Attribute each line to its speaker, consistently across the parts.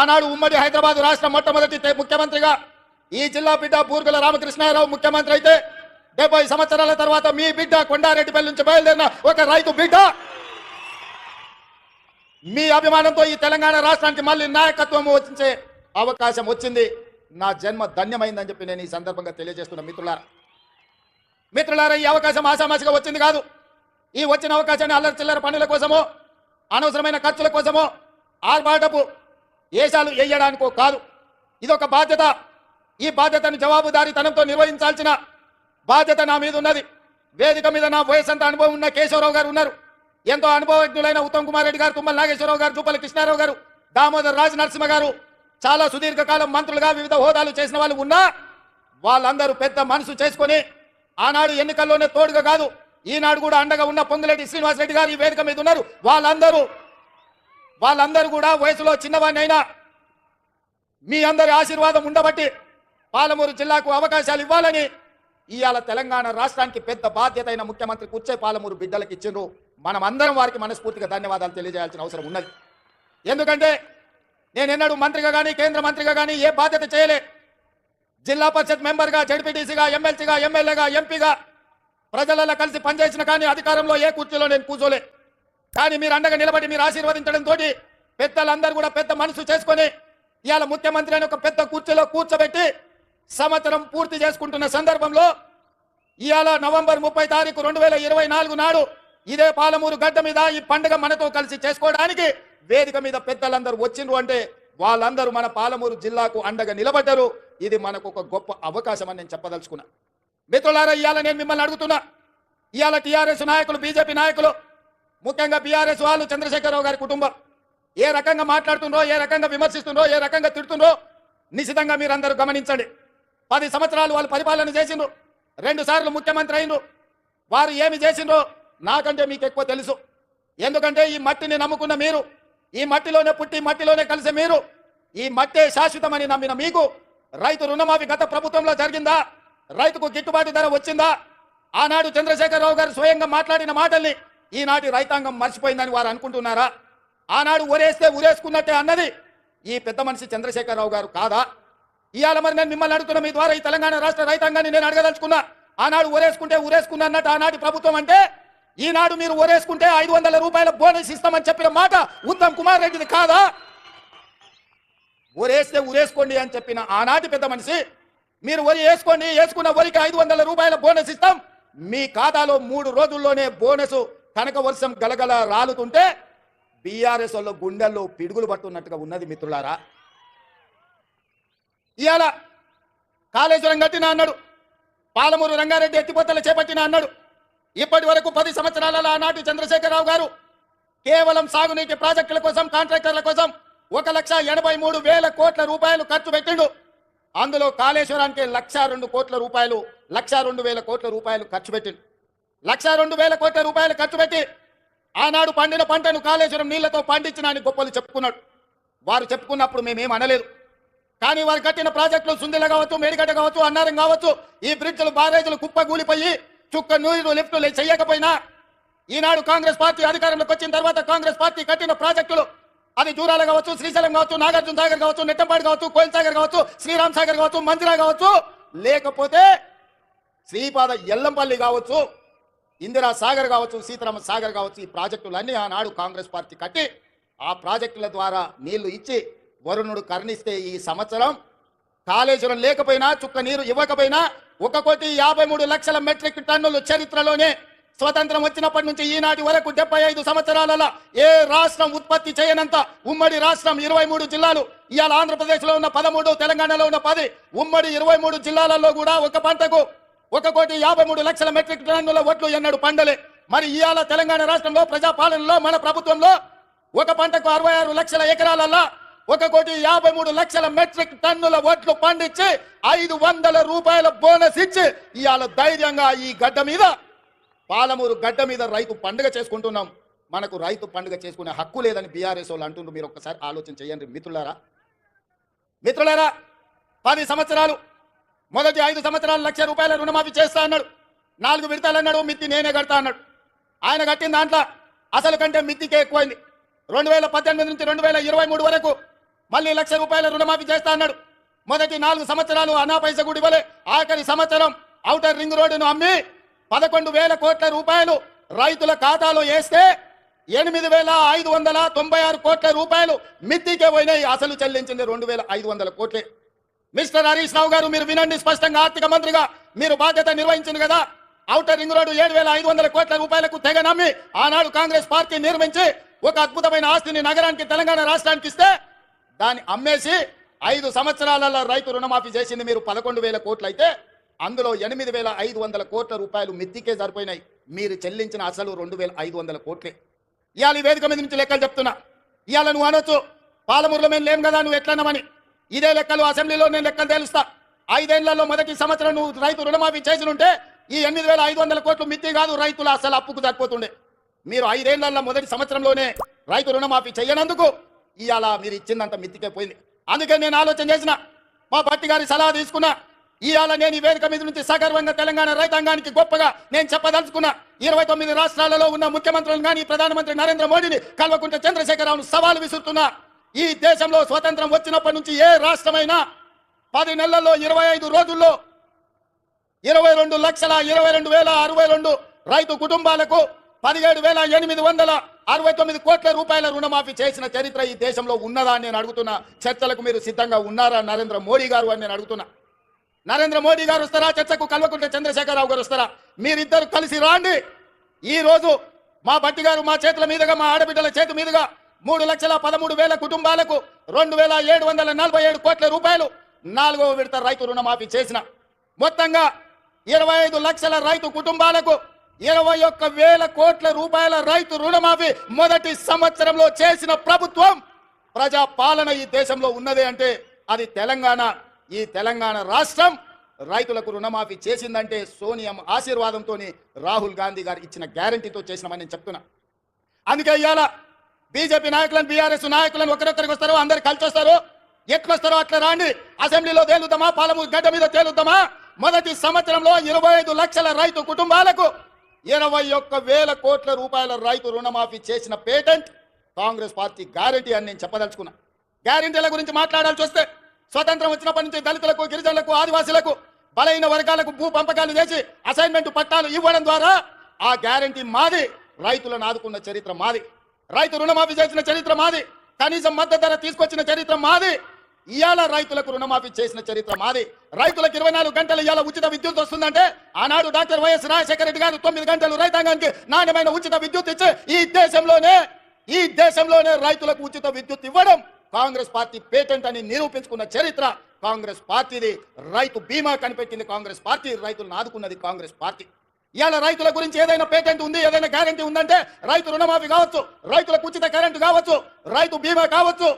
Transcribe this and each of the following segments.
Speaker 1: ఆనాడు ఉమ్మడి హైదరాబాద్ రాష్ట్ర మొట్టమొదటి ముఖ్యమంత్రిగా ఈ జిల్లా బిడ్డ బూర్గుల రామకృష్ణారావు ముఖ్యమంత్రి అయితే డెబ్బై సంవత్సరాల తర్వాత మీ బిడ్డ కొండారెడ్డిపల్లి నుంచి బయలుదేరిన ఒక రైతు బిడ్డ. మీ అభిమానంతో ఈ తెలంగాణ రాష్ట్రానికి మళ్ళీ నాయకత్వం వచ్చే అవకాశం వచ్చింది. నా జన్మ ధన్యమైందని చెప్పి నేను ఈ సందర్భంగా తెలియజేస్తున్న మిత్రులారా. మిత్రులారా ఈ అవకాశం ఆశామాసిగా వచ్చింది కాదు. ఈ వచ్చిన అవకాశాన్ని అల్లరి చిల్లర పనుల కోసమో అనవసరమైన ఖర్చుల కోసమో ఆర్భాటపు ఏషాలు వేయడానికో కాదు. ఇదొక బాధ్యత. ఈ బాధ్యతను జవాబుదారీతనంతో నిర్వహించాల్సిన బాధ్యత నా మీద ఉన్నది వేదిక మీద నా వయసంత అనుభవం ఉన్న కేశవరావు గారు ఉన్నారు. ఎంతో అనుభవజ్ఞులైన ఉత్తమ్ కుమార్ రెడ్డి గారు తుమ్మల నాగేశ్వరరావు గారు జూపల్లి కృష్ణారావు గారు దామోదర్ రాజ నరసింహ గారు చాలా సుదీర్ఘకాలం మంత్రులుగా వివిధ హోదాలు చేసిన వాళ్ళు ఉన్నా వాళ్ళందరూ పెద్ద మనసు చేసుకొని ఆనాడు ఎన్నికల్లోనే తోడుగా కాదు ఈనాడు కూడా అండగా ఉన్న పొంగులేటి శ్రీనివాసరెడ్డి గారు ఈ వేదిక మీద ఉన్నారు. వాళ్ళందరూ వాళ్ళందరూ కూడా వయసులో చిన్నవాడినైనా మీ అందరి ఆశీర్వాదం ఉండబట్టి పాలమూరు జిల్లాకు అవకాశాలు ఇవ్వాలని ఇవాళ తెలంగాణ రాష్ట్రానికి పెద్ద బాధ్యత అయిన ముఖ్యమంత్రి కూర్చే పాలమూరు బిడ్డలకు ఇచ్చిండ్రు. మనం అందరం వారికి మనస్ఫూర్తిగా ధన్యవాదాలు తెలియజేయాల్సిన అవసరం ఉన్నది. ఎందుకంటే నేను ఎన్నడూ మంత్రిగా కానీ కేంద్ర మంత్రిగా కానీ ఏ బాధ్యత చేయలే. జిల్లా పరిషత్ మెంబర్గా జడ్పీటీసీగా ఎమ్మెల్సీగా ఎమ్మెల్యేగా ఎంపీగా ప్రజలలో కలిసి పనిచేసిన కానీ అధికారంలో ఏ కుర్చీలో నేను కూర్చోలే. కానీ మీరు అండగా నిలబడి మీరు ఆశీర్వదించడం తోటి పెద్దలందరూ కూడా పెద్ద మనసు చేసుకొని ఇవాళ ముఖ్యమంత్రి అని ఒక పెద్ద కుర్చీలో కూర్చోబెట్టి సంవత్సరం పూర్తి చేసుకుంటున్న సందర్భంలో ఇవాళ నవంబర్ ముప్పై తారీఖు రెండు వేల ఇరవై నాలుగు నాడు ఇదే పాలమూరు గడ్డ మీద ఈ పండుగ మనతో కలిసి చేసుకోవడానికి వేదిక మీద పెద్దలందరూ వచ్చిండ్రు అంటే వాళ్ళందరూ మన పాలమూరు జిల్లాకు అండగా నిలబడ్డారు. ఇది మనకు ఒక గొప్ప అవకాశం అని నేను చెప్పదలుచుకున్నా. మిత్రులారా ఇవాళ నేను మిమ్మల్ని అడుగుతున్నా. ఇవాళ టీఆర్ఎస్ నాయకులు బీజేపీ నాయకులు ముఖ్యంగా బీఆర్ఎస్ వాళ్ళు చంద్రశేఖరరావు గారి కుటుంబం. ఏ రకంగా మాట్లాడుతుండ్రో ఏ రకంగా విమర్శిస్తుండ్రో ఏ రకంగా తిడుతుండ్రో నిశితంగా మీరందరూ గమనించండి. పది సంవత్సరాలు వాళ్ళు పరిపాలన చేసిండ్రు. రెండు సార్లు ముఖ్యమంత్రి అయినరు వారు ఏమి చేసిండ్రో నాకంటే మీకు ఎక్కువ తెలుసు. ఎందుకంటే ఈ మట్టిని నమ్ముకున్న మీరు ఈ మట్టిలోనే పుట్టి మట్టిలోనే కలిసే మీరు ఈ మట్టే శాశ్వతమని నమ్మిన మీకు రైతు రుణమాఫీ గత ప్రభుత్వంలో జరిగిందా? రైతుకు గిట్టుబాటు ధర వచ్చిందా? ఆనాడు చంద్రశేఖరరావు గారు స్వయంగా మాట్లాడిన మాటల్ని ఈనాటి రైతాంగం మర్చిపోయిందని వారు అనుకుంటున్నారా? ఆనాడు ఊరేస్తే ఉరేసుకున్నట్టే అన్నది ఈ పెద్ద మనిషి చంద్రశేఖరరావు గారు కాదా? ఇవాళ మరి నేను మిమ్మల్ని అడుగుతున్న మీ ద్వారా ఈ తెలంగాణ రాష్ట్ర రైతాంగాన్ని నేను అడగదలుచుకున్నా. ఆనాడు ఉరేసుకుంటే ఉరేసుకున్నా అన్నట్టు ఆనాటి ప్రభుత్వం అంటే ఈనాడు మీరు ఒరేసుకుంటే ఐదు వందల రూపాయల బోనస్ ఇస్తామని చెప్పిన మాట ఉత్తమ్ కుమార్ రెడ్డిది కాదా? ఒరేస్తే ఉరేసుకోండి అని చెప్పిన ఆనాటి పెద్ద మనిషి మీరు వరి వేసుకోండి వేసుకున్న వరికి ఐదు వందల రూపాయల బోనస్ ఇస్తాం. మీ ఖాతాలో మూడు రోజుల్లోనే బోనస్ కనక వర్షం గలగల రాలుతుంటే బీఆర్ఎస్ వాళ్ళ గుండెల్లో పిడుగులు పట్టున్నట్టుగా ఉన్నది మిత్రులారా. ఇవాళ కాళేశ్వరం కట్టిన అన్నాడు పాలమూరు రంగారెడ్డి ఎత్తిపోతలు చేపట్టిన అన్నాడు ఇప్పటి వరకు పది సంవత్సరాల ఆనాటి చంద్రశేఖరరావు గారు కేవలం సాగునీటి ప్రాజెక్టుల కోసం కాంట్రాక్టర్ల కోసం ఒక లక్ష ఎనభై మూడు వేల కోట్ల రూపాయలు ఖర్చు పెట్టిండు. అందులో కాళేశ్వరానికి లక్ష రెండు కోట్ల రూపాయలు లక్ష రెండు వేల కోట్ల రూపాయలు ఖర్చు పెట్టిండు. లక్ష రెండు వేల కోట్ల రూపాయలు ఖర్చు పెట్టి ఆనాడు పండిన పంటను కాళేశ్వరం నీళ్ళతో పండించిన అని గొప్పలు చెప్పుకున్నాడు. వారు చెప్పుకున్నప్పుడు మేమేం అనలేదు. కానీ వారు కట్టిన ప్రాజెక్టులు సుందిల కావచ్చు మేడిగడ్డ కావచ్చు అన్నారం కావచ్చు ఈ బ్రిడ్జ్లు బారేజీలు కుప్ప కూలిపోయి చుక్క నూరు లిఫ్టులు చేయకపోయినా ఈనాడు కాంగ్రెస్ పార్టీ అధికారంలోకి వచ్చిన తర్వాత కాంగ్రెస్ పార్టీ కట్టిన ప్రాజెక్టులు అది జూరాల కావచ్చు శ్రీశైలం కావచ్చు నాగార్జున సాగర్ కావచ్చు నెట్టంపాడు కావచ్చు కోయిల్ సాగర్ కావచ్చు శ్రీరామ్ సాగర్ కావచ్చు మందిరా కావచ్చు లేకపోతే శ్రీపాద ఎల్లంపల్లి కావచ్చు ఇందిరా సాగర్ కావచ్చు సీతారామ సాగర్ కావచ్చు ఈ ప్రాజెక్టులన్నీ ఆనాడు కాంగ్రెస్ పార్టీ కట్టి ఆ ప్రాజెక్టుల ద్వారా నీళ్ళు ఇచ్చి వరుణుడు కరుణిస్తే ఈ సంవత్సరం కాళేశ్వరం లేకపోయినా చుక్క నీరు ఇవ్వకపోయినా ఒక కోటి యాభై మూడు లక్షల మెట్రిక్ టన్నులు చరిత్రలోనే స్వతంత్రం వచ్చినప్పటి నుంచి ఈనాటి వరకు డెబ్బై ఐదు సంవత్సరాలలో ఏ రాష్ట్రం ఉత్పత్తి చేయనంత ఉమ్మడి రాష్ట్రం ఇరవై మూడు జిల్లాలు ఇవాళ ఆంధ్రప్రదేశ్లో ఉన్న పదమూడు తెలంగాణలో ఉన్న పది ఉమ్మడి ఇరవై మూడు జిల్లాలలో కూడా ఒక పంటకు ఒక కోటి యాభై మూడు లక్షల మెట్రిక్ టన్నుల ఓట్లు ఎన్నడు పండలే. మరి ఇవాళ తెలంగాణ రాష్ట్రంలో ప్రజాపాలనలో మన ప్రభుత్వంలో ఒక పంటకు అరవై ఆరు లక్షల ఎకరాలలో ఒక కోటి యాభై మూడు లక్షల మెట్రిక్ టన్నుల ఓట్లు పండించి ఐదు వందల రూపాయల బోనస్ ఇచ్చి ఇవాళ ధైర్యంగా ఈ గడ్డ మీద పాలమూరు గడ్డ మీద రైతు పండుగ చేసుకుంటున్నాం. మనకు రైతు పండుగ చేసుకునే హక్కు లేదని బీఆర్ఎస్ వాళ్ళు అంటుండ్రు. మీరు ఒక్కసారి ఆలోచన చేయండి మిత్రులారా. మిత్రులారా పది సంవత్సరాలు మొదటి ఐదు సంవత్సరాలు లక్ష రూపాయల రుణమాఫీ చేస్తా అన్నాడు. నాలుగు విడతలు అన్నాడు మిత్తి నేనే కడతా అన్నాడు. ఆయన కట్టిన దాంట్లో అసలు కంటే మిత్తికే ఎక్కువైంది. రెండు వేల పద్దెనిమిది నుంచి రెండు వేల ఇరవై మూడు వరకు మళ్ళీ లక్ష రూపాయల రుణమాఫీ చేస్తా అన్నాడు. మొదటి నాలుగు సంవత్సరాలు అనా పైస కూడా ఇవ్వలే ఆఖరి సంవత్సరం ఔటర్ రింగ్ రోడ్డును అమ్మి పదకొండు వేల కోట్ల రూపాయలు రైతుల ఖాతాలో వేస్తే ఎనిమిది వేల ఐదు వందల తొంభై ఆరు కోట్ల రూపాయలు మిత్తికే పోయినాయి. అసలు చెల్లించింది రెండు వేల ఐదు వందల కోట్లే. మిస్టర్ హరీష్ రావు గారు మీరు వినండి స్పష్టంగా ఆర్థిక మంత్రిగా మీరు బాధ్యత నిర్వహించింది కదా? ఔటర్ రింగ్ రోడ్డు ఏడు వేల ఐదు వందల కోట్ల రూపాయలకు తెగ నమ్మి ఆనాడు కాంగ్రెస్ పార్టీ నిర్మించి ఒక అద్భుతమైన ఆస్తిని నగరానికి తెలంగాణ రాష్ట్రానికి ఇస్తే దాన్ని అమ్మేసి ఐదు సంవత్సరాలలో రైతు రుణమాఫీ చేసింది మీరు పదకొండు వేల కోట్లు అయితే అందులో ఎనిమిది వేల ఐదు వందల కోట్ల రూపాయలు మిత్తికే సరిపోయినాయి. మీరు చెల్లించిన అసలు రెండు వేల ఐదు వందల కోట్లే. ఇవాళ ఈ వేదిక మీద నుంచి లెక్కలు చెప్తున్నా. ఇవాళ నువ్వు అనొచ్చు పాలమూరులో మేము లేం కదా నువ్వు ఎట్లన్నామని ఇదే లెక్కలు అసెంబ్లీలో నేను లెక్కలు తెలుస్తా. ఐదేళ్ళలో మొదటి సంవత్సరం నువ్వు రైతు రుణమాఫీ చేసినుంటే ఈ ఎనిమిది వేల ఐదు వందల కోట్లు మిత్తి కాదు రైతుల అసలు అప్పుకు తగ్గిపోతుండే మీరు ఐదేళ్ళలో మొదటి సంవత్సరంలోనే రైతు రుణమాఫీ చేయనందుకు ఇవాళ మీరు ఇచ్చిందంత మిత్తికే పోయింది. అందుకే నేను ఆలోచన చేసిన మా భట్టి గారి సలహా తీసుకున్నా ఇవాళ నేను ఈ వేదిక మీద నుంచి సగర్వంగా తెలంగాణ రైతాంగానికి గొప్పగా నేను చెప్పదలుచుకున్నా ఇరవై తొమ్మిది రాష్ట్రాలలో ఉన్న ముఖ్యమంత్రులను కానీ ప్రధానమంత్రి నరేంద్ర మోడీని కల్వకుంట్ల చంద్రశేఖరరావును సవాలు విసురుతున్నా. ఈ దేశంలో స్వతంత్రం వచ్చినప్పటి నుంచి ఏ రాష్ట్రమైనా పది నెలల్లో ఇరవై ఐదు రోజుల్లో ఇరవై రెండు లక్షల ఇరవై రెండు వేల అరవై రెండు రైతు కుటుంబాలకు పదిహేడు వేల ఎనిమిది వందల అరవై తొమ్మిది కోట్ల రూపాయల రుణమాఫీ చేసిన చరిత్ర ఈ దేశంలో ఉన్నదా అని నేను అడుగుతున్నా. చర్చలకు మీరు సిద్ధంగా ఉన్నారా? నరేంద్ర మోడీ గారు అని నేను అడుగుతున్నా. నరేంద్ర మోడీ గారు వస్తారా? చర్చకు కల్వకుంట్ల చంద్రశేఖరరావు గారు వస్తారా? మీరిద్దరు కలిసి రాండి. ఈ రోజు మా బట్టి గారు మా చేతుల మీదుగా మా ఆడబిడ్డల చేతి మీదుగా మూడు లక్షల పదమూడు వేల కుటుంబాలకు రెండు వేల ఏడు వందల నలభై ఏడు కోట్ల రూపాయలు నాలుగవ విడత రైతు రుణమాఫీ చేసిన. మొత్తంగా ఇరవై ఐదు లక్షల రైతు కుటుంబాలకు ఇరవై ఒక్క వేల కోట్ల రూపాయల రైతు రుణమాఫీ మొదటి సంవత్సరంలో చేసిన ప్రభుత్వం ప్రజా పాలన ఈ దేశంలో ఉన్నది అంటే అది తెలంగాణ. ఈ తెలంగాణ రాష్ట్రం రైతులకు రుణమాఫీ చేసిందంటే సోనియం ఆశీర్వాదంతో రాహుల్ గాంధీ గారు ఇచ్చిన గ్యారంటీతో చేసినామని నేను చెప్తున్నా. అందుకే ఇవాళ బీజేపీ నాయకులను బీఆర్ఎస్ నాయకులను ఒకరొక్కరికి వస్తారు అందరు కలిసి వస్తారు ఎట్లొస్తారో అట్లా రాండి. అసెంబ్లీలో తేలుద్దామా? పాలమూరు గడ్డ మీద తేలుద్దామా? మొదటి సంవత్సరంలో ఇరవై ఐదు లక్షల రైతు కుటుంబాలకు ఇరవై ఒక్క వేల కోట్ల రూపాయల రైతు రుణమాఫీ చేసిన పేటెంట్ కాంగ్రెస్ పార్టీ గ్యారంటీ అని నేను చెప్పదలుచుకున్నా. గ్యారంటీల గురించి మాట్లాడాల్సి వస్తే స్వతంత్రం వచ్చినప్పటి నుంచి దళితులకు గిరిజనులకు ఆదివాసులకు బలైన వర్గాలకు భూ పంపకాలు చేసి అసైన్మెంట్ పట్టాలు ఇవ్వడం ద్వారా ఆ గ్యారంటీ మాది రైతులను ఆదుకున్న చరిత్ర మాది. రైతు రుణమాఫీ చేసిన చరిత్ర మాది. కనీసం మద్దతు ధర తీసుకొచ్చిన చరిత్ర మాది. ఇవాళ రైతులకు రుణమాఫీ చేసిన చరిత్ర మాది. రైతులకు ఇరవై నాలుగు గంటలు ఇవాళ ఉచిత విద్యుత్ వస్తుందంటే ఆనాడు డాక్టర్ వైఎస్ రాజశేఖర రెడ్డి గారు తొమ్మిది గంటలు రైతాంగానికి నాణ్యమైన ఉచిత విద్యుత్ ఇచ్చి ఈ దేశంలోనే ఈ దేశంలోనే రైతులకు ఉచిత విద్యుత్ ఇవ్వడం కాంగ్రెస్ పార్టీ పేటెంట్ అని నిరూపించుకున్న చరిత్ర కాంగ్రెస్ పార్టీది. రైతు బీమా కనిపెట్టింది కాంగ్రెస్ పార్టీ. రైతులను ఆదుకున్నది కాంగ్రెస్ పార్టీ. ఇవాళ రైతుల గురించి ఏదైనా పేటెంట్ ఉంది ఏదైనా గ్యారంటీ ఉందంటే రైతు రుణమాఫీ కావచ్చు రైతులకు ఉచిత కరెంటు కావచ్చు రైతు బీమా కావచ్చు.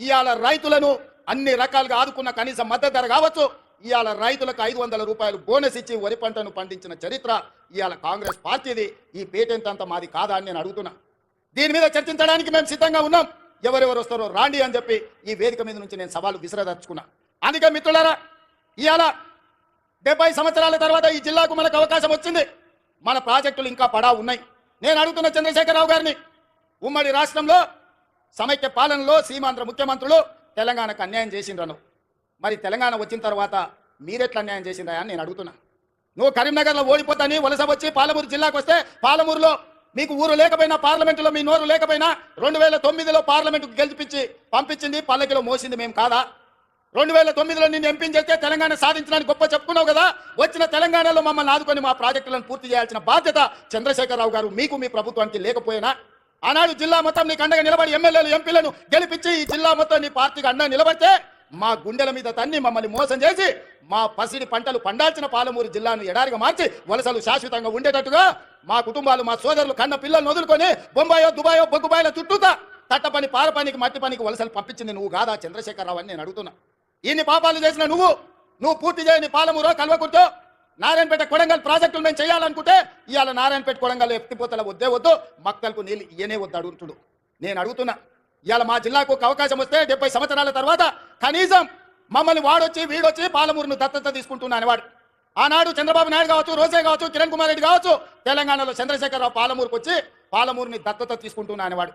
Speaker 1: ఇవాళ రైతులను అన్ని రకాలుగా ఆదుకున్న కనీస మద్దతు ధర కావచ్చు. ఇవాళ రైతులకు ఐదు వందల రూపాయలు బోనస్ ఇచ్చి వరి పంటను పండించిన చరిత్ర ఇవాళ కాంగ్రెస్ పార్టీది. ఈ పేటెంట్ అంతా మాది కాదా అని నేను అడుగుతున్నా. దీని మీద చర్చించడానికి మేము సిద్ధంగా ఉన్నాం. ఎవరెవరు వస్తారో రాండి అని చెప్పి ఈ వేదిక మీద నుంచి నేను సవాలు విసిరదర్చుకున్నా అందుకే మిత్రులారా ఇవాళ డెబ్బై సంవత్సరాల తర్వాత ఈ జిల్లాకు మనకు అవకాశం వచ్చింది. మన ప్రాజెక్టులు ఇంకా పడా ఉన్నాయి. నేను అడుగుతున్న చంద్రశేఖరరావు గారిని ఉమ్మడి రాష్ట్రంలో సమైక్య పాలనలో సీమాంధ్ర ముఖ్యమంత్రులు తెలంగాణకు అన్యాయం చేసిండ్రను. మరి తెలంగాణ వచ్చిన తర్వాత మీరెట్లా అన్యాయం చేసిందా అని నేను అడుగుతున్నా. నువ్వు కరీంనగర్లో ఓడిపోతాని వలస వచ్చి పాలమూరు జిల్లాకు వస్తే పాలమూరులో మీకు ఊరు లేకపోయినా పార్లమెంటులో మీ నోరు లేకపోయినా రెండు వేల తొమ్మిదిలో పార్లమెంటుకు గెలిపించి పంపించింది పల్లకిలో మోసింది మేము కాదా? రెండు వేల తొమ్మిదిలో నిన్ను ఎంపించేస్తే తెలంగాణ సాధించడానికి గొప్ప చెప్పుకున్నావు కదా? వచ్చిన తెలంగాణలో మమ్మల్ని ఆదుకొని మా ప్రాజెక్టులను పూర్తి చేయాల్సిన బాధ్యత చంద్రశేఖరరావు గారు మీకు మీ ప్రభుత్వానికి లేకపోయినా. ఆనాడు జిల్లా మొత్తం నీకు అండగా నిలబడి ఎమ్మెల్యేలు ఎంపీలను గెలిపించి ఈ జిల్లా మొత్తం నీ పార్టీకి అండగా నిలబడితే మా గుండెల మీద తన్ని మమ్మల్ని మోసం చేసి మా పసిడి పంటలు పండాల్సిన పాలమూరు జిల్లాను ఎడారిగా మార్చి వలసలు శాశ్వతంగా ఉండేటట్టుగా మా కుటుంబాలు మా సోదరులు కన్న పిల్లలను వదులుకొని బొంబాయో దుబాయో బొగ్గుబాయిల చుట్టూతా తట్ట పని పార పనికి మట్టి పనికి వలసలు పంపించింది నువ్వు కాదా చంద్రశేఖరరావు అని నేను అడుగుతున్నా. ఇన్ని పాపాలు చేసిన నువ్వు నువ్వు పూర్తి చేయని పాలమూరో కల్వకుంటో నారాయణపేట కొడంగల్ ప్రాజెక్టులు మేము చేయాలనుకుంటే ఇవాళ నారాయణపేట కొడంగల్ ఎత్తిపోతల వద్దే వద్దు మక్కలకు నీళ్ళు ఇయనే వద్దు అడుగుతుడు నేను అడుగుతున్నా ఇవాళ మా జిల్లాకు ఒక అవకాశం వస్తే డెబ్బై సంవత్సరాల తర్వాత కనీసం మమ్మల్ని వాడొచ్చి వీడొచ్చి పాలమూరును దత్తత తీసుకుంటున్నా అనేవాడు. ఆనాడు చంద్రబాబు నాయుడు కావచ్చు రోజే కావచ్చు కిరణ్ కుమార్ రెడ్డి కావచ్చు తెలంగాణలో చంద్రశేఖరరావు పాలమూరుకు వచ్చి పాలమూరుని దత్తత తీసుకుంటున్నా అనేవాడు.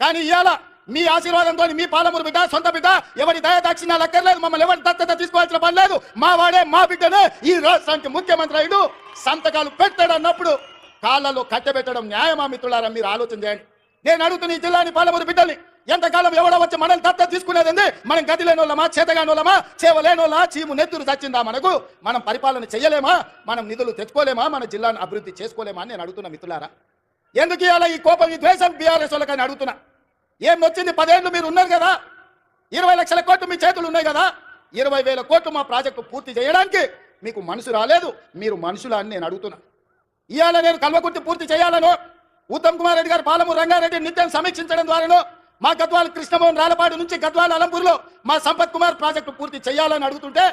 Speaker 1: కానీ ఇవాళ మీ ఆశీర్వాదంతో మీ పాలమూరు బిడ్డ సొంత బిడ్డ ఎవరి దయ దాక్షిణ్యాలు అక్కర్లేదు మమ్మల్ని ఎవరి దత్తత తీసుకోవాల్సిన పని లేదు. మా వాడే మా బిడ్డనే ఈ రాష్ట్రానికి ముఖ్యమంత్రి అయ్యుడు సంతకాలు పెట్టాడు అన్నప్పుడు కాళ్ళలో కట్టబెట్టడం న్యాయమా మిత్రులారా? మీరు ఆలోచన చేయండి. నేను అడుగుతున్న ఈ జిల్లాని పాలమూరు బిడ్డల్ని ఎంతకాలం ఎవడో వచ్చి మనల్ని దత్త తీసుకునేది ఏంది? మనం గది లేని వాళ్ళమా చేతగాని వాళ్ళమా చేవలేని చీము నెత్తురు చచ్చిందా మనకు? మనం పరిపాలన చేయలేమా మనం నిధులు తెచ్చుకోలేమా? మన జిల్లాను అభివృద్ధి చేసుకోలేమా అని నేను అడుగుతున్నా మిత్రులారా? ఎందుకు ఇవాళ ఈ కోపం ఈ ద్వేషం బీఆర్ఎస్ వాళ్ళకని అడుగుతున్నా? ఏం వచ్చింది? పదేళ్ళు మీరు ఉన్నారు కదా. ఇరవై లక్షల కోట్లు మీ చేతులు ఉన్నాయి కదా. ఇరవై వేల కోట్లు మా ప్రాజెక్టు పూర్తి చేయడానికి మీకు మనసు రాలేదు. మీరు మనుషులా అని నేను అడుగుతున్నా. ఇవాళ నేను కల్వకుర్తి పూర్తి చేయాలను. ఉత్తమ్ కుమార్ రెడ్డి గారు పాలమూరు రంగారెడ్డి నిత్యం సమీక్షించడం ద్వారాను మా గద్వాల కృష్ణమోహన్ రాలపాడు నుంచి గద్వాల అలంపూర్లో మా సంపత్ కుమార్ ప్రాజెక్టు పూర్తి చేయాలని అడుగుతుంటే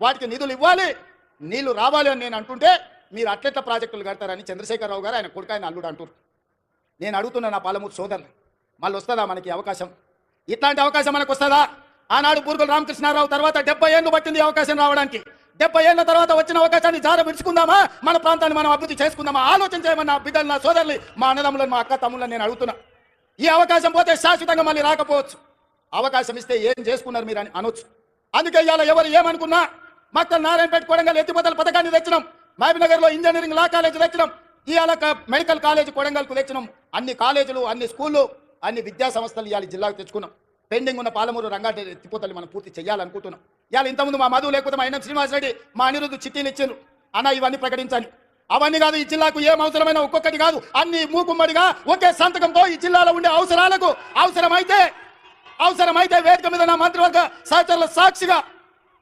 Speaker 1: వాటికి నిధులు ఇవ్వాలి. నీళ్ళు రావాలి అని నేను అంటుంటే మీరు అట్లెట్ల ప్రాజెక్టులు కడతారని చంద్రశేఖరరావు గారు ఆయన కొడుకు ఆయన అల్లుడు అంటున్నారు. నేను అడుగుతున్నా నా పాలమూరు సోదరులు. మళ్ళీ వస్తుందా మనకి అవకాశం? ఇట్లాంటి అవకాశం మనకు వస్తుందా ఆనాడు బూర్గుల రామకృష్ణారావు తర్వాత డెబ్బై ఏళ్ళు పట్టింది అవకాశం రావడానికి. డెబ్బై ఏళ్ళ తర్వాత వచ్చిన అవకాశాన్ని జార విడుచుకుందామా? మన ప్రాంతాన్ని మనం అభివృద్ధి చేసుకుందామా? ఆలోచన చేయమని నా బిడ్డలు నా సోదరులు మా అన్నదమ్ములను మా అక్క తమ్ముళ్ళని నేను అడుగుతున్నా. ఈ అవకాశం పోతే శాశ్వతంగా మళ్ళీ రాకపోవచ్చు. అవకాశం ఇస్తే ఏం చేసుకున్నారు మీరు అని అనొచ్చు. అందుకే ఇవాళ ఎవరు ఏమనుకున్నా మక్కలు నారాయణపేట కొడంగల్ ఎత్తిపోతల పథకాన్ని తెచ్చినాం. మహబీనగర్లో ఇంజనీరింగ్ లా కాలేజ్ తెచ్చినాం. ఇవాళ మెడికల్ కాలేజీ కొడంగల్కు తెచ్చినాం. అన్ని కాలేజీలు అన్ని స్కూళ్ళు అన్ని విద్యా సంస్థలు ఇవాళ జిల్లాకు తెచ్చుకున్నాం. పెండింగ్ ఉన్న పాలమూరు రంగారెడ్డి ఎత్తిపోతలు మనం పూర్తి చేయాలనుకుంటున్నాం ఇవాళ ఇంతకుముందు మా మధువు లేకపోతే మా ఎన్ఎం శ్రీనివాసరెడ్డి మా అనిరుద్ధు చిట్టీలు ఇచ్చారు అన్న ఇవన్నీ ప్రకటించాలి. అవన్నీ కాదు ఈ జిల్లాకు ఏం అవసరమైన ఒక్కొక్కటి కాదు. అన్ని మూకుమ్మడిగా ఒకే సంతకంతో ఈ జిల్లాలో ఉండే అవసరాలకు అవసరమైతే అవసరమైతే వేదిక మీద నా మంత్రివర్గ సహచరుల సాక్షిగా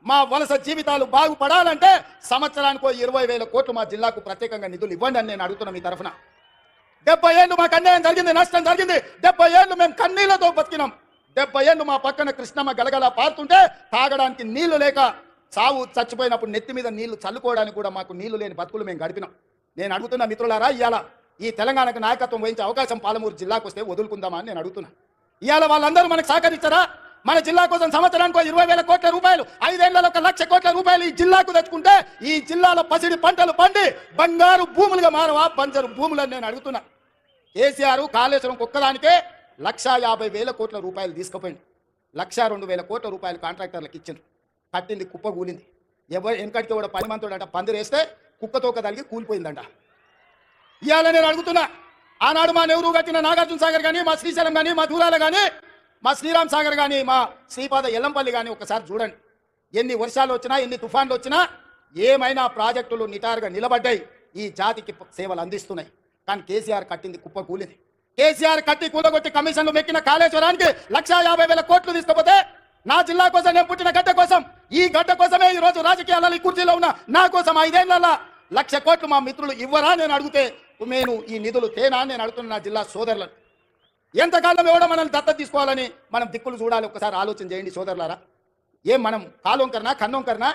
Speaker 1: మా వలస జీవితాలు బాగుపడాలంటే సంవత్సరానికి ఇరవై వేల కోట్లు మా జిల్లాకు ప్రత్యేకంగా నిధులు ఇవ్వండి అని నేను అడుగుతున్నా మీ తరఫున. డెబ్బై ఏళ్ళు మాకు అన్యాయం జరిగింది నష్టం జరిగింది. డెబ్బై ఏళ్ళు మేము కన్నీళ్ళతో బతికినాం. డెబ్బై ఏళ్ళు మా పక్కన కృష్ణమ్మ గలగల పారుతుంటే తాగడానికి నీళ్ళు లేక సావు చచ్చిపోయినప్పుడు నెత్తి మీద నీళ్ళు చల్లుకోవడానికి కూడా మాకు నీళ్ళు లేని బతుకులు మేము గడిపినాం. నేను అడుగుతున్న మిత్రులారా ఇవాళ ఈ తెలంగాణకు నాయకత్వం వహించే అవకాశం పాలమూరు జిల్లాకు వస్తే వదులుకుందామా అని నేను అడుగుతున్నా. ఇవాళ వాళ్ళందరూ మనకు సహకరించారా? మన జిల్లా కోసం సంవత్సరానికి ఇరవై వేల కోట్ల రూపాయలు ఐదేళ్ళలో ఒక లక్ష కోట్ల రూపాయలు ఈ జిల్లాకు తెచ్చుకుంటే ఈ జిల్లాలో పసిడి పంటలు పండి బంగారు భూములుగా మారవా? బంజరు భూములని నేను అడుగుతున్నా. కేసీఆర్ కాళేశ్వరం కుక్కదానికే లక్ష యాభై వేల కోట్ల రూపాయలు తీసుకుపోయింది లక్ష రెండు వేల కోట్ల రూపాయలు కాంట్రాక్టర్లకు ఇచ్చిండ్రు కట్టింది కుప్ప కూలింది. ఎవరు వెనకటికి కూడా పని మంతుడంట పందిరేస్తే కుక్కతోక తలిగి కూలిపోయిందంట. ఇవాళ నేను అడుగుతున్నా. ఆనాడు మా నెహ్రూ కట్టిన నాగార్జున సాగర్ కానీ మా శ్రీశైలం కానీ మా దూరాల కానీ మా శ్రీరామ్ సాగర్ కానీ మా శ్రీపాద ఎల్లంపల్లి కానీ ఒకసారి చూడండి. ఎన్ని వర్షాలు వచ్చినా ఎన్ని తుఫాన్లు వచ్చినా ఏమైనా ప్రాజెక్టులు నిటారుగా నిలబడ్డాయి. ఈ జాతికి సేవలు అందిస్తున్నాయి. కానీ కేసీఆర్ కట్టింది కుప్ప కూలింది. కేసీఆర్ కట్టి కూలగొట్టి కమిషన్లు మెక్కిన కాళేశ్వరానికి లక్షా యాభై వేల కోట్లు తీసుకపోతే నా జిల్లా కోసం నేను పుట్టిన గడ్డ కోసం ఈ గడ్డ కోసమే ఈ రోజు రాజకీయాలలో ఈ కుర్చీలో ఉన్న నా కోసం ఐదేళ్ళ లక్ష కోట్లు మా మిత్రులు ఇవ్వరా నేను అడిగితే నేను ఈ నిధులు తేనా? నేను అడుగుతున్న నా జిల్లా సోదరులను. ఎంతకాలం ఎవడో మనల్ని దత్త తీసుకోవాలని మనం దిక్కులు చూడాలి. ఒకసారి ఆలోచన చేయండి సోదరులారా. ఏం మనం కాలొంకరనా కన్నంకరనా?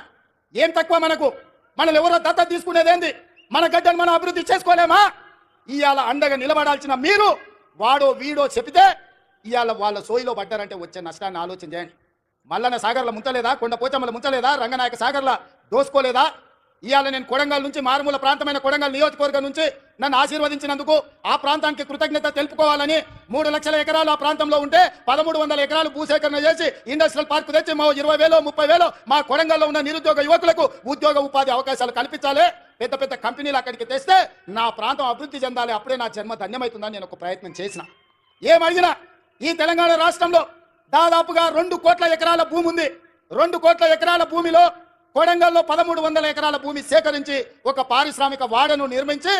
Speaker 1: ఏం తక్కువ మనకు? మనల్ని ఎవరో దత్త తీసుకునేదేంది? మన గడ్డను మనం అభివృద్ధి చేసుకోలేమా? ఇవాళ అండగా నిలబడాల్సిన మీరు వాడో వీడో చెబితే ఇవాళ వాళ్ళ సోయిలో పడ్డారంటే వచ్చే నష్టాన్ని ఆలోచన చేయండి. మల్లన్న సాగర్ల ముంచలేదా? కొండ పోచమ్మల ముంచలేదా? రంగనాయక సాగర్ల దోసుకోలేదా? ఇవాళ నేను కొడంగల్ నుంచి మారుమూల ప్రాంతమైన కొడంగల్ నియోజకవర్గం నుంచి నన్ను ఆశీర్వదించినందుకు ఆ ప్రాంతానికి కృతజ్ఞత తెలుపుకోవాలని మూడు లక్షల ఎకరాలు ఆ ప్రాంతంలో ఉంటే పదమూడు వందల ఎకరాలు భూసేకరణ చేసి ఇండస్ట్రియల్ పార్క్ తెచ్చి మా ఇరవై వేలు ముప్పై వేలు మా కొడంగల్లో ఉన్న నిరుద్యోగ యువకులకు ఉద్యోగ ఉపాధి అవకాశాలు కల్పించాలి. పెద్ద పెద్ద కంపెనీలు అక్కడికి తెస్తే నా ప్రాంతం అభివృద్ధి చెందాలి. అప్పుడే నా జన్మ ధన్యమవుతుందని నేను ఒక ప్రయత్నం చేసిన. ఏమడిగినా ఈ తెలంగాణ రాష్ట్రంలో దాదాపుగా రెండు కోట్ల ఎకరాల భూమి ఉంది. రెండు కోట్ల ఎకరాల భూమిలో కొడంగల్లో పదమూడు వందల ఎకరాల భూమి సేకరించి ఒక పారిశ్రామిక వాడను నిర్మించి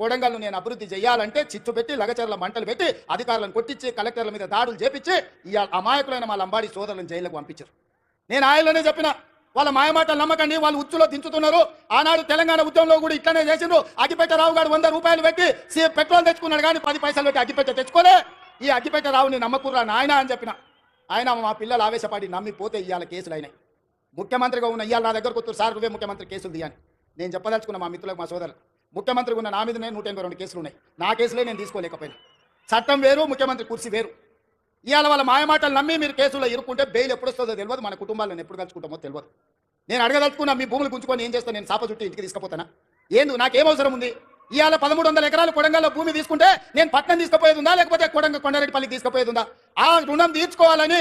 Speaker 1: కోడంగల్ను నేను అభివృద్ధి చేయాలంటే చిచ్చు పెట్టి లగచర్ల మంటలు పెట్టి అధికారులను కొట్టించి కలెక్టర్ల మీద దాడులు చేపించి ఈ అమాయకులైన మా లంబాడి సోదరులను జైలుకు పంపించారు. నేను ఆయనలోనే చెప్పిన వాళ్ళ మాయమాటలు నమ్మకండి వాళ్ళు ఉచ్చులో దించుతున్నారు. ఆనాడు తెలంగాణ ఉద్యమంలో కూడా ఇట్లనే చేసిండ్రు. అగ్గిపెట్ట రావు గారు వంద రూపాయలు పెట్టి సీ- పెట్రోల్ తెచ్చుకున్నాడు కానీ పది పైసలు పెట్టి అగ్గిపెట్ట తెచ్చుకోలే. ఈ అగ్గిపెట్ట రావుని నమ్మకుర్రా నాయన అని చెప్పిన. ఆయన మా పిల్లలు ఆవేశపడి నమ్మిపోతే ఇవాళ కేసులు అయినాయి. ముఖ్యమంత్రిగా ఉన్న ఇవాళ నా దగ్గరకు వస్తారు సార్ నువ్వే ముఖ్యమంత్రి కేసులు తీయాలి. నేను చెప్పదలుచుకున్న మా మిత్రులకు మా సోదరులు ముఖ్యమంత్రిగా ఉన్న నా మీదనే నూట ఎనభై రెండు కేసులు ఉన్నాయి. నా కేసులే నేను తీసుకోలేకపోయినా. చట్టం వేరు ముఖ్యమంత్రి కుర్చీ వేరు. ఇవాళ వాళ్ళ మాయమాటలు నమ్మి మీరు కేసులో ఇరుక్కుంటే బెయిల్ ఎప్పుడు వస్తుందో తెలియదు. మన కుటుంబాలను ఎప్పుడు కలుసుకుంటామో తెలియదు. నేను అడగదలుచుకున్నా మీ భూములు గుంజుకొని ఏం చేస్తాను నేను సాప చుట్టూ ఇంటికి తీసుకుపోతానా? ఏంది నాకేం అవసరం ఉంది? ఇవాళ పదమూడు వందల ఎకరాలు కొడంగల్లో భూమి తీసుకుంటే నేను పట్నం తీసుకుపోయేది ఉందా లేకపోతే కొడంగ కొండారెడ్డిపల్లికి తీసుకుపోయేది ఉందా ఆ రుణం తీర్చుకోవాలని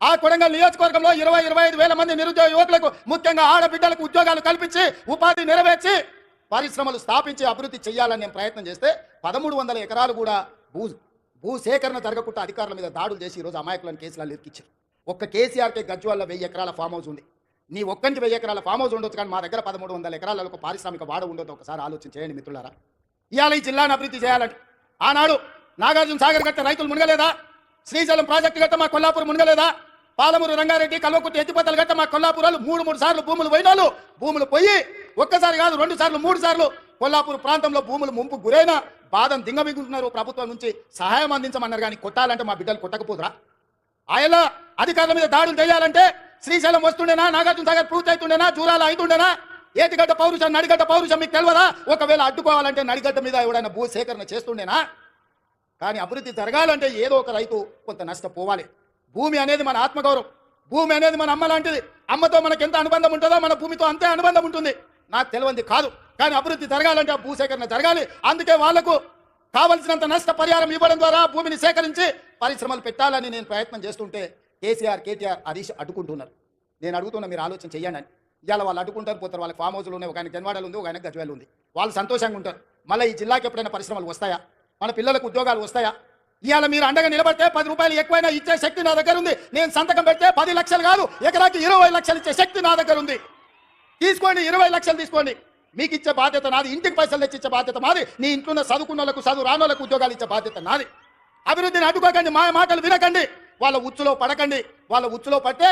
Speaker 1: ఆ కొడంగల్ నియోజకవర్గంలో ఇరవై ఇరవై ఐదు వేల మంది నిరుద్యోగ యువకులకు ముఖ్యంగా ఆడబిడ్డలకు ఉద్యోగాలు కల్పించి ఉపాధి నెరవేర్చి పరిశ్రమలు స్థాపించి అభివృద్ధి చేయాలని నేను ప్రయత్నం చేస్తే పదమూడు వందల ఎకరాలు కూడా భూ భూసేకరణ జరగకుండా అధికారుల మీద దాడులు చేసి ఈరోజు అమాయకులను కేసులు ఇరికిచ్చారు. ఒక్క కేసీఆర్కే గజ్వాల్లో వెయ్యి ఎకరాల ఫామ్ హౌస్ ఉంది. నీ ఒక్కంటి వెయ్యి ఎకరాల ఫామ్ హౌస్ ఉండొచ్చు కానీ మా దగ్గర పదమూడు వందల ఎకరాలలో ఒక పారిశ్రామిక వాడ ఉండదు ఒకసారి ఆలోచన చేయండి మిత్రులారా. ఇవాళ ఈ జిల్లాను అభివృద్ధి చేయాలంటే ఆనాడు నాగార్జున సాగర్ గట్ట రైతులు మునగలేదా? శ్రీశైలం ప్రాజెక్టు గట్ట మా కొల్లాపూర్ మునగలేదా? పాలమూరు రంగారెడ్డి కల్వకుర్తి ఎత్తిపోతలు గట్ట మా కొల్లాపురాలు మూడు మూడు సార్లు భూములు పోయినాలు భూములు పోయి ఒక్కసారి కాదు రెండు సార్లు మూడు సార్లు కొల్లాపూర్ ప్రాంతంలో భూములు ముంపు గురైన బాధను దింగమిగుంటున్నారు ప్రభుత్వం నుంచి సహాయం అందించమన్నారు కానీ కొట్టాలంటే మా బిడ్డలు కొట్టకపోదురా? ఆయన అధికారుల మీద దాడులు చేయాలంటే శ్రీశైలం వస్తుండేనా నాగార్జున సాగర్ పూర్తి అవుతుండేనా జూరాల అవుతుండేనా ఏటిగడ్డ పౌరుషం నడిగడ్డ పౌరుషం మీకు తెలియదా ఒకవేళ అడ్డుకోవాలంటే నడిగడ్డ మీద ఎవడైనా భూ సేకరణ చేస్తుండేనా? కానీ అభివృద్ధి జరగాలంటే ఏదో ఒక రైతు కొంత నష్టపోవాలి. భూమి అనేది మన ఆత్మగౌరవం. భూమి అనేది మన అమ్మ లాంటిది. అమ్మతో మనకి ఎంత అనుబంధం ఉంటుందో మన భూమితో అంతే అనుబంధం ఉంటుంది. నాకు తెలియంది కాదు. కానీ అభివృద్ధి జరగాలంటే ఆ భూసేకరణ జరగాలి. అందుకే వాళ్ళకు కావలసినంత నష్ట పరిహారం ఇవ్వడం ద్వారా భూమిని సేకరించి పరిశ్రమలు పెట్టాలని నేను ప్రయత్నం చేస్తుంటే కేసీఆర్ కేటీఆర్ హరీష్ అడ్డుకుంటున్నారు. నేను అడుగుతున్నా మీరు ఆలోచన చేయండి అని. ఇవాళ వాళ్ళు అడ్డుకుంటారు పోతారు. వాళ్ళకి ఫామ్ హౌస్లు ఉన్నాయి ఒక ఆయన జన్వాడలు ఉంది ఒక ఆయన గజ్వేలు ఉంది. వాళ్ళు సంతోషంగా ఉంటారు. మళ్ళీ ఈ జిల్లాకి ఎప్పుడైనా పరిశ్రమలు వస్తాయా? మన పిల్లలకు ఉద్యోగాలు వస్తాయా? ఇవాళ మీరు అండగా నిలబడితే పది రూపాయలు ఎక్కువైనా ఇచ్చే శక్తి నా దగ్గర ఉంది. నేను సంతకం పెడితే పది లక్షలు కాదు ఎకరాకి ఇరవై లక్షలు ఇచ్చే శక్తి నా దగ్గర ఉంది. తీసుకోండి ఇరవై లక్షలు తీసుకోండి. మీకు ఇచ్చే బాధ్యత నాది ఇంటికి పైసలు తెచ్చి ఇచ్చే బాధ్యత మాది. నీ ఇంట్లో చదువుకున్న వాళ్ళకు చదువు రానోళ్ళకు ఉద్యోగాలు ఇచ్చే బాధ్యత నాది. అభివృద్ధిని అడ్డుకోకండి మా మాటలు వినకండి. వాళ్ళ ఉచ్చులో పడకండి. వాళ్ళ ఉచ్చులో పడితే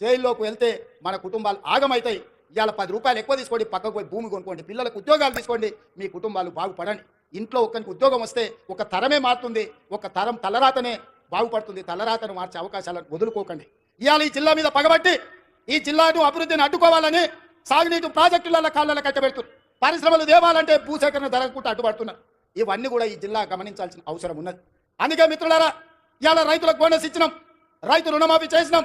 Speaker 1: జైల్లోకి వెళ్తే మన కుటుంబాలు ఆగమవుతాయి ఇవాళ పది రూపాయలు ఎక్కువ తీసుకోండి పక్కకు పోయి భూమి కొనుక్కోండి పిల్లలకు ఉద్యోగాలు తీసుకోండి మీ కుటుంబాలు బాగుపడండి. ఇంట్లో ఒకరికి ఉద్యోగం వస్తే ఒక తరమే మారుతుంది ఒక తరం తలరాతనే బాగుపడుతుంది. తలరాతను మార్చే అవకాశాలను వదులుకోకండి. ఇవాళ ఈ జిల్లా మీద పగబట్టి ఈ జిల్లాను అభివృద్ధిని అడ్డుకోవాలని సాగునీటి ప్రాజెక్టుల కాళ్ళలో కట్టబెడుతున్నారు. పరిశ్రమలు దేవాలంటే భూసేకరణ జరగకుండా అడ్డుపడుతున్నారు. ఇవన్నీ కూడా ఈ జిల్లా గమనించాల్సిన అవసరం ఉన్నది. అందుకే మిత్రులారా ఇవాళ రైతులకు బోనస్ ఇచ్చినాం. రైతు రుణమాఫీ చేసినాం.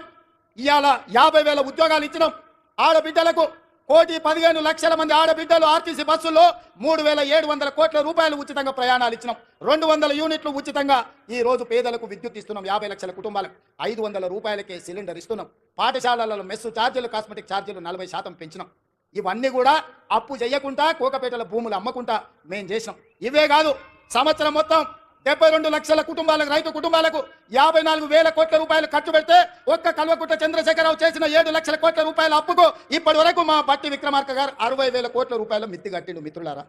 Speaker 1: ఇవాళ యాభై వేల ఉద్యోగాలు ఇచ్చినాం. ఆడబిడ్డలకు కోటి పదిహేను లక్షల మంది ఆడబిడ్డలు ఆర్టీసీ బస్సుల్లో మూడు వేల ఏడు వందల కోట్ల రూపాయలు ఉచితంగా ప్రయాణాలు ఇచ్చినాం. రెండు వందల యూనిట్లు ఉచితంగా ఈ రోజు పేదలకు విద్యుత్ ఇస్తున్నాం. యాభై లక్షల కుటుంబాలకు ఐదు వందల రూపాయలకే సిలిండర్ ఇస్తున్నాం. పాఠశాలలలో మెస్సు ఛార్జీలు కాస్మెటిక్ ఛార్జీలు నలభై శాతం పెంచినాం. ఇవన్నీ కూడా అప్పు చేయకుండా కోకపేటల భూములు అమ్మకుండా మేం చేసినాం. ఇవే కాదు సంవత్సరం మొత్తం డెబ్బై రెండు లక్షల కుటుంబాలకు రైతు కుటుంబాలకు యాభై నాలుగు వేల కోట్ల రూపాయలు ఖర్చు పెడితే ఒక్క కల్వకుట్ట చంద్రశేఖరరావు చేసిన ఏడు లక్షల కోట్ల రూపాయల అప్పుకు ఇప్పటి వరకు మా బట్టి విక్రమార్క గారు అరవై వేల కోట్ల రూపాయల మిత్తి కట్టిండు మిత్రులారా.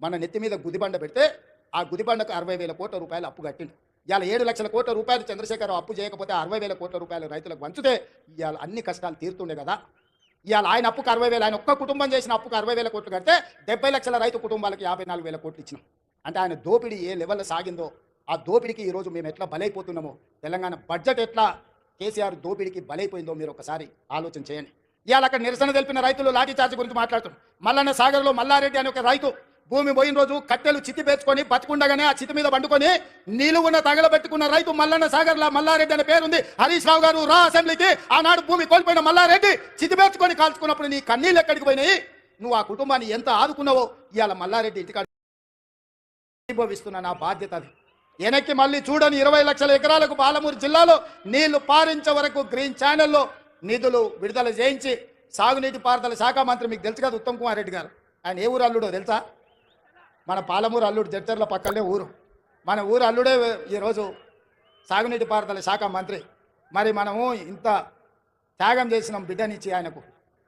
Speaker 1: మన నెత్తి మీద గుదిబండ పెడితే ఆ గుదిబండకు అరవై వేల కోట్ల రూపాయలు అప్పు కట్టిండు. ఇవాళ ఏడు లక్షల కోట్ల రూపాయలు చంద్రశేఖరరావు అప్పు చేయకపోతే అరవై వేల కోట్ల రూపాయలు రైతులకు వంచితే ఇవాళ అన్ని కష్టాలు తీరుతుండే కదా. ఇవాళ ఆయన అప్పుకు అరవై వేలు ఆయన ఒక్క కుటుంబం చేసిన అప్పుకు అరవై వేల కోట్లు కడితే డెబ్బై లక్షల రైతు కుటుంబాలకు యాభై నాలుగు వేల కోట్లు ఇచ్చినాం. అంటే ఆయన దోపిడీ ఏ లెవెల్లో సాగిందో ఆ దోపిడీకి ఈరోజు మేము ఎట్లా బలైపోతున్నామో తెలంగాణ బడ్జెట్ ఎట్లా కేసీఆర్ దోపిడీకి బలైపోయిందో మీరు ఒకసారి ఆలోచన చేయండి. ఇవాళ అక్కడ నిరసన తెలిపిన రైతులు లాఠీ చార్జ్ గురించి మాట్లాడుతున్నారు. మల్లన్న సాగర్లో మల్లారెడ్డి అనే ఒక రైతు భూమి పోయిన రోజు కట్టెలు చితి పేర్చుకొని బతుకుండగానే ఆ చిత్తి మీద పండుకొని నిలువున తగలబెట్టుకున్న రైతు మల్లన్న సాగర్ల మల్లారెడ్డి అనే పేరుంది. హరీష్ రావు గారు రా అసెంబ్లీకి ఆనాడు భూమి కోల్పోయిన మల్లారెడ్డి చితి పేర్చుకొని కాల్చుకున్నప్పుడు నీ కన్నీళ్ళు ఎక్కడికి పోయినాయి? నువ్వు ఆ కుటుంబాన్ని ఎంత ఆదుకున్నావో ఇవాళ మల్లారెడ్డి ఇంటికాడు అనుభవిస్తున్న నా బాధ్యత అది. వెనక్కి మళ్ళీ చూడని ఇరవై లక్షల ఎకరాలకు పాలమూరు జిల్లాలో నీళ్ళు పారించే వరకు గ్రీన్ ఛానల్లో నిధులు విడుదల చేయించి సాగునీటి పారుదల శాఖ మంత్రి మీకు తెలుసు కదా ఉత్తమ్ కుమార్ రెడ్డి గారు. ఆయన ఏ ఊరు అల్లుడో తెలుసా? మన పాలమూరు అల్లుడు జడ్చర్ల పక్కనే ఊరు. మన ఊరు అల్లుడే ఈరోజు సాగునీటి పారుదల శాఖ మంత్రి. మరి మనము ఇంత త్యాగం చేసినాం బిడ్డనిచ్చి ఆయనకు.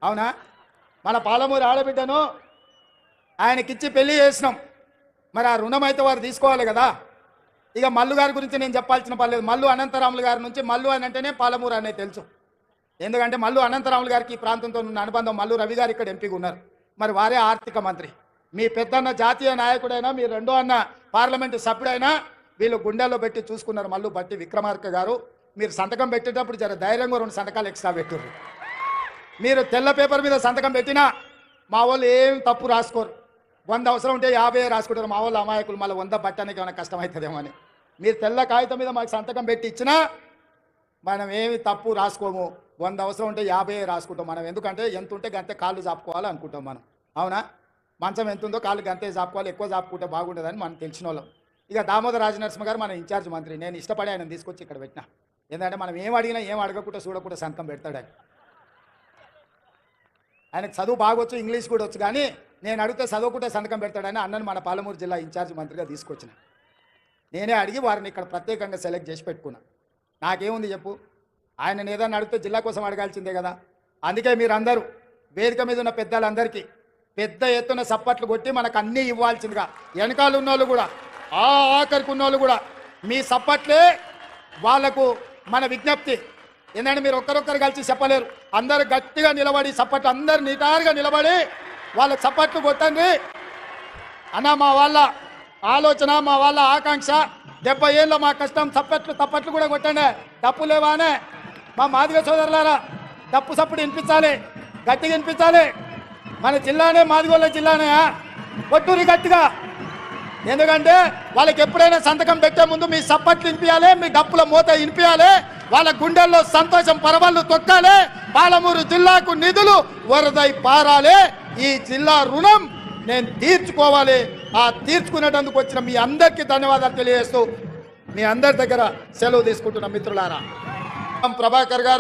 Speaker 1: అవునా? మన పాలమూరు ఆడబిడ్డను ఆయనకిచ్చి పెళ్ళి చేసినాం. మరి ఆ రుణం అయితే వారు తీసుకోవాలి కదా? ఇక మల్లు గారి గురించి నేను చెప్పాల్సిన పర్లేదు మల్లు అనంతరాములు గారి నుంచి మల్లు అని అంటేనే పాలమూరు అనేది తెలుసు. ఎందుకంటే మల్లు అనంతరాములు గారికి ఈ ప్రాంతంతో ఉన్న అనుబంధం మల్లు రవి గారు ఇక్కడ ఎంపీగా ఉన్నారు. మరి వారే ఆర్థిక మంత్రి. మీ పెద్దన్న జాతీయ నాయకుడైనా మీ రెండో అన్న పార్లమెంటు సభ్యుడైనా వీళ్ళు గుండెల్లో పెట్టి చూసుకున్నారు మల్లు బట్టి విక్రమార్క గారు. మీరు సంతకం పెట్టేటప్పుడు జర ధైర్యంగా రెండు సంతకాలు ఎక్స్ట్రా పెట్టుర్రు. మీరు తెల్ల పేపర్ మీద సంతకం పెట్టినా మా వాళ్ళు ఏం తప్పు రాసుకోరు. వంద అవసరం ఉంటే యాభై రాసుకుంటారు. మా వాళ్ళు అమాయకులు మళ్ళీ వంద పట్టడానికి ఏమైనా కష్టమవుతుందేమో అని. మీరు తెల్ల కాగితం మీద మాకు సంతకం పెట్టి ఇచ్చినా మనం ఏమి తప్పు రాసుకోము. వంద అవసరం ఉంటే యాభై రాసుకుంటాం మనం. ఎందుకంటే ఎంత ఉంటే గంతే కాళ్ళు చాపుకోవాలి అనుకుంటాం మనం. అవునా? మంచం ఎంత ఉందో కాళ్ళు గంతే చాపుకోవాలి ఎక్కువ చాపుకుంటే బాగుంటుందని మనం తెలిసిన వాళ్ళం. ఇక దామోదర రాజనరసింహ గారు మన ఇన్ఛార్జ్ మంత్రి. నేను ఇష్టపడి ఆయన తీసుకొచ్చి ఇక్కడ పెట్టిన. ఎందుకంటే మనం ఏం అడిగినా ఏం అడగకుండా చూడకుండా సంతకం పెడతాడు ఆయన. ఆయనకు చదువు బాగొచ్చు ఇంగ్లీష్ కూడా వచ్చు కానీ నేను అడిగితే చదువుకుంటే సంతకం పెడతాడని అన్నను మన పాలమూరు జిల్లా ఇన్ఛార్జ్ మంత్రిగా తీసుకొచ్చిన. నేనే అడిగి వారిని ఇక్కడ ప్రత్యేకంగా సెలెక్ట్ చేసి పెట్టుకున్నా. నాకేముంది చెప్పు? ఆయన ఏదైనా అడిగితే జిల్లా కోసం అడగాల్సిందే కదా. అందుకే మీరందరూ వేదిక మీద ఉన్న పెద్దలందరికీ పెద్ద ఎత్తున సప్పట్లు కొట్టి మనకు అన్నీ ఇవ్వాల్సిందిగా వెనకాల ఉన్నోళ్ళు కూడా ఆ ఆఖరికి ఉన్నోళ్ళు కూడా మీ సప్పట్లే వాళ్ళకు మన విజ్ఞప్తి. ఏంటంటే మీరు ఒక్కరొక్కరు కలిసి చెప్పలేరు? అందరు గట్టిగా నిలబడి సప్పట్లు అందరు నిటారుగా నిలబడి వాళ్ళకి సప్పట్లు కొట్టండి. అన్న మా వాళ్ళ ఆలోచన మా వాళ్ళ ఆకాంక్ష డెబ్బై ఏళ్ళ మా కష్టం తప్పట్లు తప్పట్లు కూడా కొట్టండి. తప్పు లేవానే. మా మాదిగ సోదరులారా తప్పు సప్పుడు వినిపించాలి గట్టిగా వినిపించాలి. మన జిల్లానే మాదిగోళ్ళ జిల్లానే కొట్టురి గట్టిగా. ఎందుకంటే వాళ్ళకి ఎప్పుడైనా సంతకం పెట్టే ముందు మీ సప్పట్లు వినిపించాలి మీ డప్పుల మూత వినిపించాలి వాళ్ళ గుండెల్లో సంతోషం పరవళ్ళు తొక్కాలి పాలమూరు జిల్లాకు నిధులు వరదై పారాలి. ఈ జిల్లా రుణం నేను తీర్చుకోవాలి. ఆ తీర్చుకునేటందుకు వచ్చిన మీ అందరికీ ధన్యవాదాలు తెలియజేస్తూ మీ అందరి దగ్గర సెలవు తీసుకుంటున్న మిత్రులారా. ప్రభాకర్ గారు